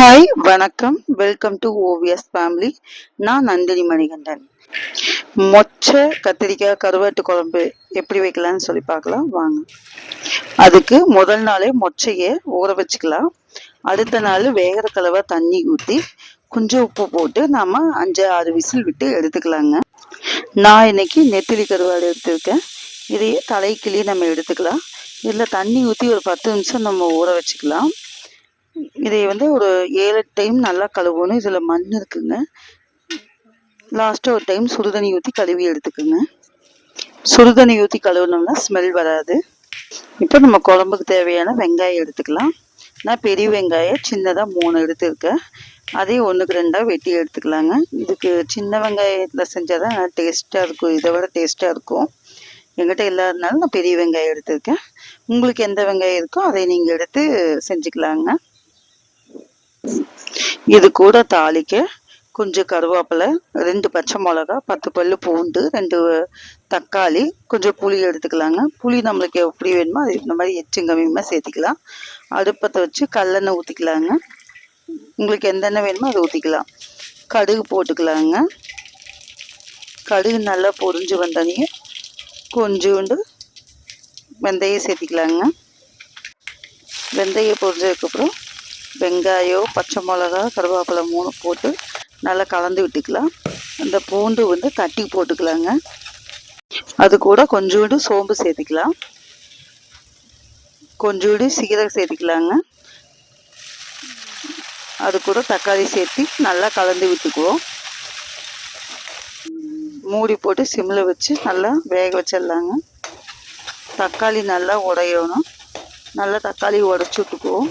Hi வணக்கம். Welcome to ஓவியஸ் family நான் நந்தினி மணிகண்டன். மொச்சை கத்திரிக்காய் கருவாட்டு குழம்பு எப்படி வைக்கலாம்னு சொல்லி பார்க்கலாம். வாங்க. அதுக்கு முதல் நாளே மொச்சையை ஊற வச்சுக்கலாம். அடுத்த நாள் வேகிற கலவை தண்ணி ஊற்றி கொஞ்சம் உப்பு போட்டு நாம் அஞ்சு ஆறு விசில் விட்டு எடுத்துக்கலாங்க. நான் இன்னைக்கு நெத்திலி கருவாடு எடுத்துருக்கேன். இதையே தலைக்கிளி நம்ம எடுத்துக்கலாம். இதில் தண்ணி ஊற்றி ஒரு பத்து நிமிஷம் நம்ம ஊற வச்சுக்கலாம். இதை வந்து ஒரு ஏழு டைம் நல்லா கழுவணும். இதில் மண் இருக்குங்க. லாஸ்ட்டாக ஒரு டைம் சுடுதண்ணி ஊற்றி கழுவி எடுத்துக்கோங்க. சுடுதண்ணி ஊற்றி கழுவுனோம்னா ஸ்மெல் வராது. இப்போ நம்ம குழம்புக்கு தேவையான வெங்காயம் எடுத்துக்கலாம். நான் பெரிய வெங்காயம் சின்னதாக மூணு எடுத்துருக்கேன். அதையும் ஒன்றுக்கு ரெண்டாக வெட்டி எடுத்துக்கலாங்க. இதுக்கு சின்ன வெங்காயத்தில் செஞ்சால் தான் நல்லா டேஸ்ட்டாக இருக்கும். இதை விட டேஸ்ட்டாக இருக்கும். எங்கிட்ட இல்லாதனால நான் பெரிய வெங்காயம் எடுத்திருக்கேன். உங்களுக்கு எந்த வெங்காயம் இருக்கோ அதை நீங்கள் எடுத்து செஞ்சுக்கலாங்க. இது கூட தாளிக்க கொஞ்சம் கருவேப்பிலை ரெண்டு பச்சை மிளகா பத்து பல்லு பூண்டு ரெண்டு தக்காளி கொஞ்சம் புளி எடுத்துக்கலாங்க. புளி நம்மளுக்கு எப்படி வேணுமோ அது இந்த மாதிரி எச்சும் கம்மியமாக சேர்த்திக்கலாம். அடுப்பத்தை வச்சு கல்லெண்ணெய் ஊற்றிக்கலாங்க உங்களுக்கு எந்த எண்ணெய் வேணுமோ அதை ஊற்றிக்கலாம் கடுகு போட்டுக்கலாங்க. கடுகு நல்லா பொரிஞ்சு வந்தோடனே கொஞ்சோண்டு வெந்தயம் சேர்த்திக்கலாங்க. வெந்தயம் பொரிஞ்சதுக்கப்புறம் வெங்காயம் பச்சை மிளகா கருவேப்பிலை மூணு போட்டு நல்லா கலந்து விட்டுக்கலாம். அந்த பூண்டு வந்து தட்டி போட்டுக்கலாங்க. அது கூட கொஞ்சோண்டு சோம்பு சேர்த்துக்கலாம். கொஞ்சோண்டு சீரகம் சேர்த்துக்கலாங்க. அது கூட தக்காளி சேர்த்து நல்லா கலந்து விட்டுக்குவோம். மூடி போட்டு சிம்மில் வச்சு நல்லா வேக வச்சிடலாங்க. தக்காளி நல்லா உடையணும். நல்லா தக்காளி உடச்சி விட்டுக்குவோம்.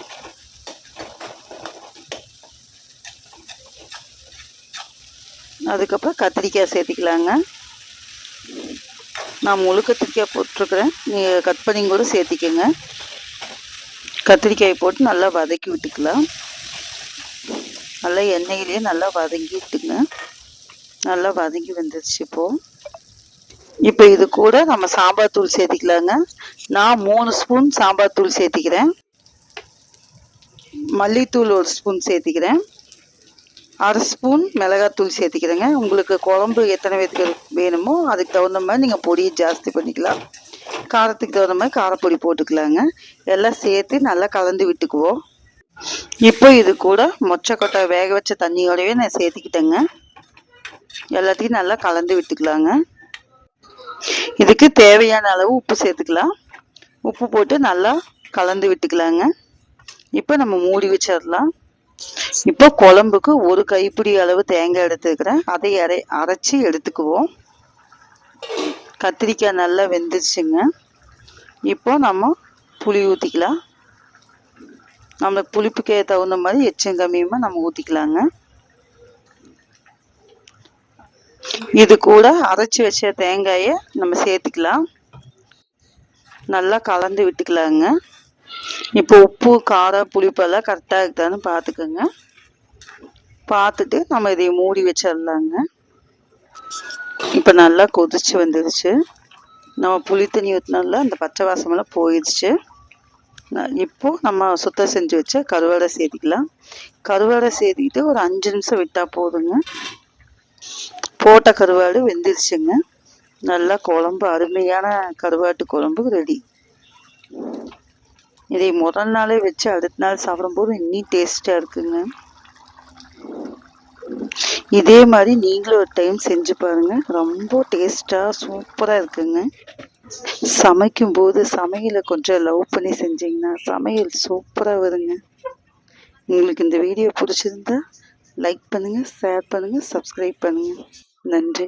அதுக்கப்புறம் கத்திரிக்காய் சேர்த்திக்கலாங்க. நான் முழு கத்திரிக்காய் போட்டிருக்கிறேன். நீங்கள் கட் பண்ணி கூட சேர்த்திக்கோங்க. கத்திரிக்காய் போட்டு நல்லா வதக்கி விட்டுக்கலாம். நல்லா எண்ணெயிலேயே நல்லா வதங்கி விட்டுங்க. நல்லா வதங்கி வந்துருச்சு இப்போது இப்போ இது கூட நம்ம சாம்பார் தூள் சேர்த்திக்கலாங்க. நான் மூணு ஸ்பூன் சாம்பார் தூள் சேர்த்திக்கிறேன். மல்லித்தூள் ஒரு ஸ்பூன் சேர்த்திக்கிறேன். அரை ஸ்பூன் மிளகாத்தூள் சேர்த்திக்கிறேங்க. உங்களுக்கு குழம்பு எத்தனை பேருக்கு வேணுமோ அதுக்கு தகுந்த மாதிரி நீங்கள் பொடியை ஜாஸ்தி பண்ணிக்கலாம். காரத்துக்கு தகுந்த மாதிரி காரப்பொடி போட்டுக்கலாங்க. எல்லாம் சேர்த்து நல்லா கலந்து விட்டுக்குவோம். இப்போ இது கூட மொச்சக்கொட்டை வேக வச்ச தண்ணியோடவே நான் சேர்த்துக்கிட்டேங்க. எல்லாத்தையும் நல்லா கலந்து விட்டுக்கலாங்க. இதுக்கு தேவையான அளவு உப்பு சேர்த்துக்கலாம். உப்பு போட்டு நல்லா கலந்து விட்டுக்கலாங்க. இப்போ நம்ம மூடி வச்சிடலாம். இப்போ குழம்புக்கு ஒரு கைப்பிடி அளவு தேங்காய் எடுத்துக்கிறேன். அதை அரை அரைச்சி எடுத்துக்குவோம். கத்திரிக்காய் நல்லா வெந்துருச்சுங்க. இப்போ நம்ம புளி ஊற்றிக்கலாம் நம்மளுக்கு புளிப்புக்கே தகுந்த மாதிரி எச்சும் கம்மியுமா நம்ம ஊற்றிக்கலாங்க இது கூட அரைச்சி வச்ச தேங்காயை நம்ம சேர்த்துக்கலாம். நல்லா கலந்து விட்டுக்கலாங்க. இப்போ உப்பு காரம் புளிப்பெல்லாம் கரெக்டாக இருக்குதான்னு பார்த்துக்கோங்க. பார்த்துட்டு நம்ம இதை மூடி வச்சிடலாங்க. இப்போ நல்லா கொதிச்சு வந்துடுச்சு நம்ம புளி தண்ணி ஊற்றினால அந்த பச்சை வாசமெல்லாம் போயிடுச்சு. இப்போ நம்ம சுத்தம் செஞ்சு வச்ச கருவாடை சேர்த்திக்கலாம் கருவாடை சேர்த்திக்கிட்டு ஒரு அஞ்சு நிமிஷம் விட்டால் போதுங்க. போட்ட கருவாடு வெந்துருச்சுங்க. நல்லா குழம்பு அருமையான கருவாட்டு குழம்பு ரெடி இதை முதல் நாளே வச்சு அடுத்த நாள் சாப்பிடும்போது இன்னும் டேஸ்ட்டாக இருக்குங்க. இதே மாதிரி நீங்களும் ஒரு டைம் செஞ்சு பாருங்கள் ரொம்ப டேஸ்ட்டாக சூப்பராக இருக்குங்க. சமைக்கும்போது சமையலை கொஞ்சம் லவ் பண்ணி செஞ்சிங்கன்னா சமையல் சூப்பராக வருங்க. உங்களுக்கு இந்த வீடியோ பிடிச்சிருந்தா லைக் பண்ணுங்கள் ஷேர் பண்ணுங்கள் சப்ஸ்கிரைப் பண்ணுங்கள் நன்றி.